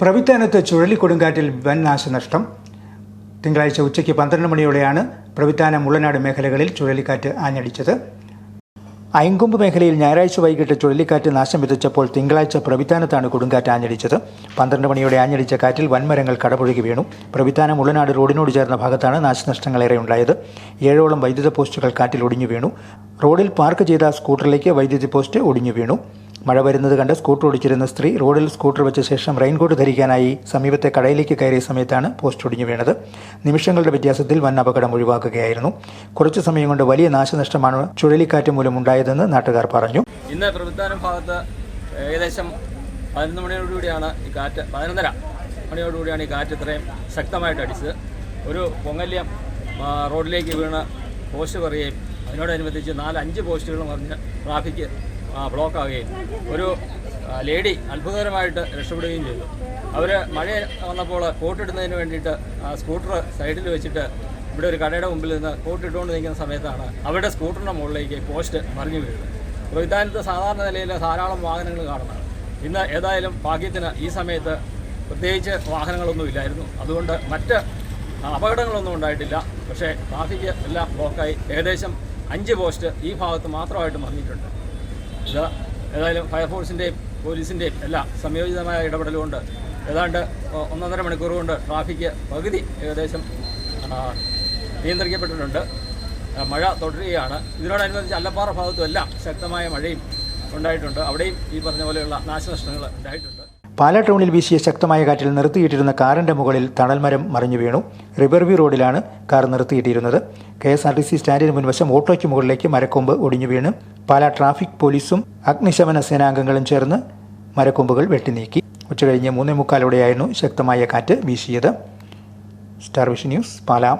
പ്രവിത്താനത്ത് ചുഴലിക്കൊടുങ്കാറ്റിൽ വൻ നാശനഷ്ടം. തിങ്കളാഴ്ച ഉച്ചയ്ക്ക് പന്ത്രണ്ട് മണിയോടെയാണ് പ്രവിത്താനം മുള്ളനാട് മേഖലകളിൽ ചുഴലിക്കാറ്റ് ആഞ്ഞടിച്ചത്. അയങ്കൊമ്പ് മേഖലയിൽ ഞായറാഴ്ച വൈകിട്ട് ചുഴലിക്കാറ്റ് നാശം വിതച്ചപ്പോൾ തിങ്കളാഴ്ച പ്രവിത്താനത്താണ് കൊടുങ്കാറ്റ് ആഞ്ഞടിച്ചത്. പന്ത്രണ്ട് മണിയോടെ ആഞ്ഞടിച്ച കാറ്റിൽ വൻമരങ്ങൾ കടപുഴകി വീണു. പ്രവിത്താനം ഉള്ളനാട് റോഡിനോട് ചേർന്ന ഭാഗത്താണ് നാശനഷ്ടങ്ങൾ ഏറെ ഉണ്ടായത്. ഏഴോളം വൈദ്യുത പോസ്റ്റുകൾ കാറ്റിൽ ഒടിഞ്ഞു വീണു. റോഡിൽ പാർക്ക് ചെയ്ത സ്കൂട്ടറിലേക്ക് വൈദ്യുതി പോസ്റ്റ് ഒടിഞ്ഞു വീണു. മഴ വരുന്നത് കണ്ട് സ്കൂട്ടർ ഓടിച്ചിരുന്ന സ്ത്രീ റോഡിൽ സ്കൂട്ടർ വെച്ച ശേഷം റെയിൻകോട്ട് ധരിക്കാനായി സമീപത്തെ കടയിലേക്ക് കയറിയ സമയത്താണ് പോസ്റ്റ് ഒടിഞ്ഞു വീണത്. നിമിഷങ്ങളുടെ വ്യത്യാസത്തിൽ വൻ അപകടം ഒഴിവാക്കുകയായിരുന്നു. കുറച്ചു സമയം കൊണ്ട് വലിയ നാശനഷ്ടമാണ് ചുഴലിക്കാറ്റ് മൂലം ഉണ്ടായതെന്ന് നാട്ടുകാർ പറഞ്ഞു. ഇന്ന് ഭാഗത്ത് ഏകദേശം പതിനൊന്ന് മണിയോടുകൂടിയാണ് ഈ കാറ്റ് പതിനൊന്നര മണിയോടുകൂടിയാണ് ഈ കാറ്റ് ഇത്രയും ശക്തമായിട്ട് അടിച്ചത്. ഒരു പൊങ്ങല്യം റോഡിലേക്ക് വീണ് പോസ്റ്റ് പറയുകയും അതിനോടനുബന്ധിച്ച് നാല് അഞ്ച് പോസ്റ്റുകൾ മറിഞ്ഞ് ട്രാഫിക് ബ്ലോക്ക് ആവുകയും ഒരു ലേഡി അത്ഭുതകരമായിട്ട് രക്ഷപ്പെടുകയും ചെയ്തു. അവർ മഴ വന്നപ്പോൾ കോട്ടിടുന്നതിന് വേണ്ടിയിട്ട് ആ സ്കൂട്ടർ സൈഡിൽ വെച്ചിട്ട് ഇവിടെ ഒരു കടയുടെ മുമ്പിൽ നിന്ന് കോട്ടിട്ടുകൊണ്ട് നിൽക്കുന്ന സമയത്താണ് അവരുടെ സ്കൂട്ടറിന്റെ മുകളിലേക്ക് പോസ്റ്റ് മറിഞ്ഞു വീഴുന്നത്. പ്രവിധാനത്ത് സാധാരണ നിലയിൽ ധാരാളം വാഹനങ്ങൾ കാണുന്നതാണ് ഇന്ന് ഏതായാലും ഭാഗ്യത്തിന് ഈ സമയത്ത് പ്രത്യേകിച്ച് വാഹനങ്ങളൊന്നുമില്ലായിരുന്നു അതുകൊണ്ട് മറ്റ് അപകടങ്ങളൊന്നും ഉണ്ടായിട്ടില്ല. പക്ഷേ ട്രാഫിക് എല്ലാം ബ്ലോക്കായി. ഏകദേശം അഞ്ച് പോസ്റ്റ് ഈ ഭാഗത്ത് മാത്രമായിട്ട് മറിഞ്ഞിട്ടുണ്ട്. ഏതായാലും ഫയർഫോഴ്സിന്റെയും പോലീസിന്റെയും എല്ലാം സംയോജിതമായ ഇടപെടലുകൊണ്ട് ഏതാണ്ട് ഒന്നൊന്നര മണിക്കൂർ കൊണ്ട് ട്രാഫിക് പകുതി ഏകദേശം നിയന്ത്രിക്കപ്പെട്ടിട്ടുണ്ട്. മഴ തുടരുകയാണ്. ഇതിനോടനുബന്ധിച്ച് അല്ലപ്പാറ ഭാഗത്തും എല്ലാം ശക്തമായ മഴയും ഉണ്ടായിട്ടുണ്ട്. അവിടെയും ഈ പറഞ്ഞ പോലെയുള്ള നാശനഷ്ടങ്ങൾ ഉണ്ടായിട്ടുണ്ട്. പാലാ ടൗണിൽ വീശിയ ശക്തമായ കാറ്റിൽ നിർത്തിയിട്ടിരുന്ന കാറിന്റെ മുകളിൽ തണൽമരം മറിഞ്ഞു വീണു. റിവർവ്യൂ റോഡിലാണ് car നിർത്തിയിട്ടിരുന്നത്. K S R T C സ്റ്റാൻഡിന് മുൻവശം ഓട്ടോയ്ക്ക് മുകളിലേക്ക് മരക്കൊമ്പ് ഒടിഞ്ഞു വീണ്. പാല ട്രാഫിക് പോലീസും അഗ്നിശമന സേനാംഗങ്ങളും ചേർന്ന് മരക്കൊമ്പുകൾ വെട്ടിനീക്കി. ഉച്ചകഴിഞ്ഞ് മൂന്നേ മുക്കാലോടെയായിരുന്നു ശക്തമായ കാറ്റ് വീശിയത്. Star vision news Pala.